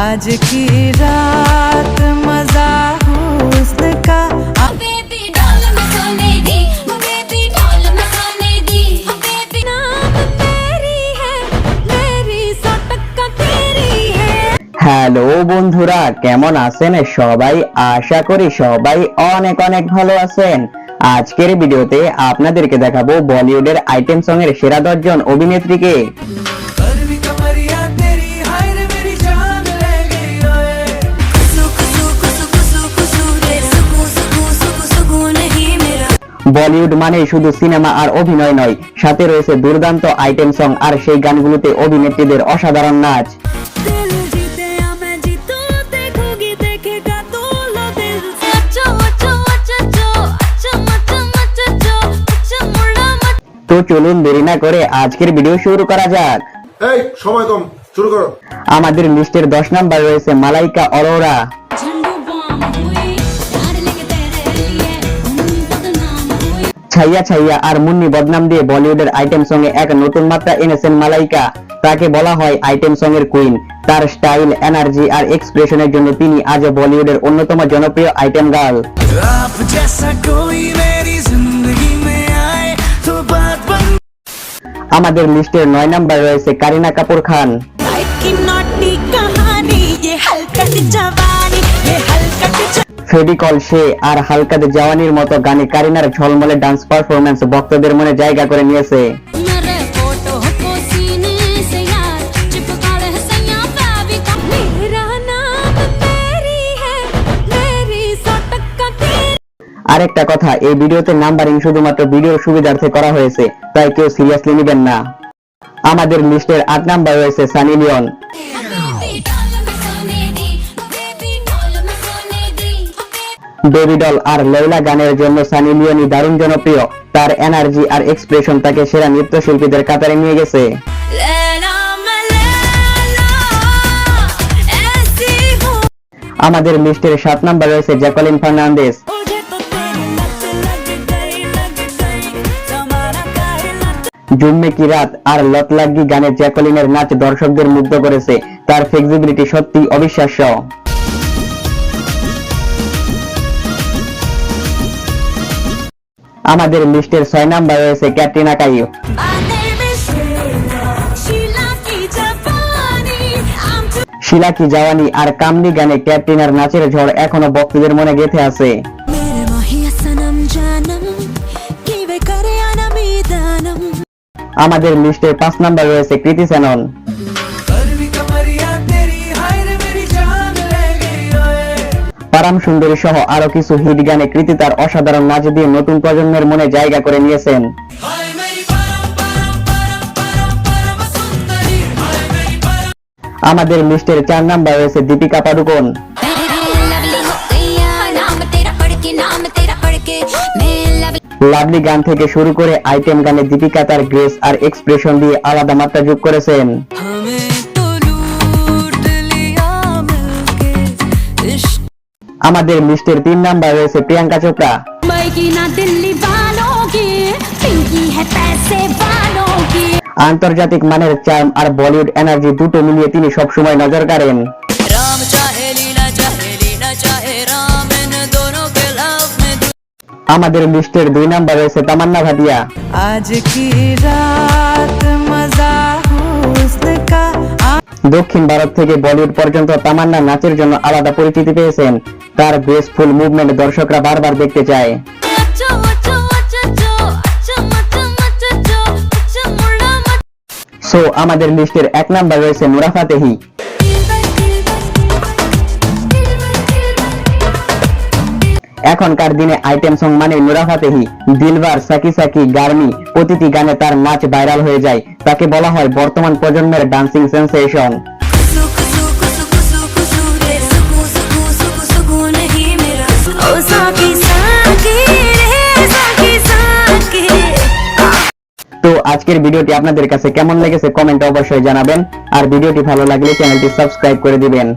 आज की रात मजा हुस्न का बेबी डॉल में सोने दी बेबी डॉल में सोने दी बेबी नाम तेरी है मेरी सौ टक्का तेरी है হ্যালো বন্ধুরা কেমন আছেন সবাই আশা করি সবাই অনেক অনেক ভালো আছেন আজকের ভিডিওতে আপনাদেরকে দেখাবো বলিউডের আইটেম সং এর সেরা দশজন অভিনেত্রীকে বলিউড মানে শুধু সিনেমা আর অভিনয় নয় সাথে রয়েছে দুর্দান্ত আইটেম সং আর সেই গানগুলোতে অভিনেত্রীদের অসাধারণ নাচ। তো চলুন দেরি না করে আজকের ভিডিও শুরু করা যাক। সময় কম শুরু করো। আমাদের লিস্টের 10 নাম্বার রয়েছে মালাইকা অরোরা। ছাইয়া ছাইয়া আর মুন্নি বদনাম দিয়ে বলিউডের আইটেম সঙ্গে এক নতুন মাত্রা এনেছেন মালাইকা। তাকে বলা হয় আইটেম সং এর কুইন তার স্টাইল এনার্জি আর এক্সপ্রেশনের জন্য তিনি আজ বলিউডের অন্যতম জনপ্রিয় আইটেম গার্ল। আমাদের লিস্টের নয় নাম্বার রয়েছে কারিনা কাপুর খান। ফেবিকল সে আর হালকাদের জওয়ানির মতো গানে কারিনার ঝলমলে ডান্স পারফরমেন্স ভক্তদের মনে জায়গা করে নিয়েছে। আরেকটা কথা এই ভিডিওতে নাম্বারিং শুধুমাত্র ভিডিওর সুবিধার্থে করা হয়েছে তাই কেউ সিরিয়াসলি নেবেন না। আমাদের লিস্টের আট নাম্বার রয়েছে সানি লিওন। বেবিডল আর লেইলা গানের জন্য সানি লিওনি দারুণ জনপ্রিয়। তার এনার্জি আর এক্সপ্রেশন তাকে সেরা নৃত্যশিল্পীদের কাতারে নিয়ে গেছে। আমাদের লিস্টের সাত নাম্বার রয়েছে জ্যাকলিন ফার্নান্দেস জুম্মে কি রাত আর লতলাগি গানে জ্যাকলিনের নাচ দর্শকদের মুগ্ধ করেছে। তার ফ্লেক্সিবিলিটি সত্যি অবিশ্বাস্য। আমাদের লিস্টের ছয় নাম্বার রয়েছে ক্যাটরিনা কাইও শিলাকি জাওয়ানি আর কামনি গানে ক্যাটরিনার নাচের ঝড় এখনও বক্তিদের মনে গেঁথে আছে। আমাদের লিস্টের পাঁচ নাম্বার রয়েছে কৃতি সেনন। সারাম সুন্দরী সহ আরও কিছু হিট গানে কৃতি তার অসাধারণ নাচ দিয়ে নতুন প্রজন্মের মনে জায়গা করে নিয়েছেন। আমাদের লিস্টের চার নাম্বার রয়েছে দীপিকা পাডুকোন। লাভলি গান থেকে শুরু করে আইটেম গানে দীপিকা তার গ্রেস আর এক্সপ্রেশন দিয়ে আলাদা মাত্রা যোগ করেছেন। আমাদের লিস্টের তিন নাম্বার রয়েছে প্রিয়াঙ্কা চোপড়া। আন্তর্জাতিক মানের চার্ম আর বলিউড এনার্জি দুটো মিলিয়ে তিনি সবসময় নজর কাড়েন। আমাদের লিস্টের দুই নাম্বার রয়েছে তামান্না ভাটিয়া। আজ কি রাত? দক্ষিণ ভারত থেকে বলিউড পর্যন্ত তামান্না নাচের জন্য আলাদা পরিচিতি পেয়েছেন। তার গ্রেসফুল মুভমেন্ট দর্শকরা বারবার দেখতে চায়। সো আমাদের লিস্টের এক নাম্বার রয়েছে মুরাফাতেহি এখনকার দিনে আইটেম সং মানে নুরাফাতেহি দিলবার সাকি সাকি গার্মি প্রতিটি গানে তার নাচ ভাইরাল হয়ে যায়। তাকে বলা হয় বর্তমান প্রজন্মের ডান্সিং সেন্সেশন তো আজকের ভিডিওটি আপনাদের কাছে কেমন লেগেছে কমেন্টে অবশ্যই জানাবেন। আর ভিডিওটি ভালো লাগলে চ্যানেলটি সাবস্ক্রাইব করে দিবেন।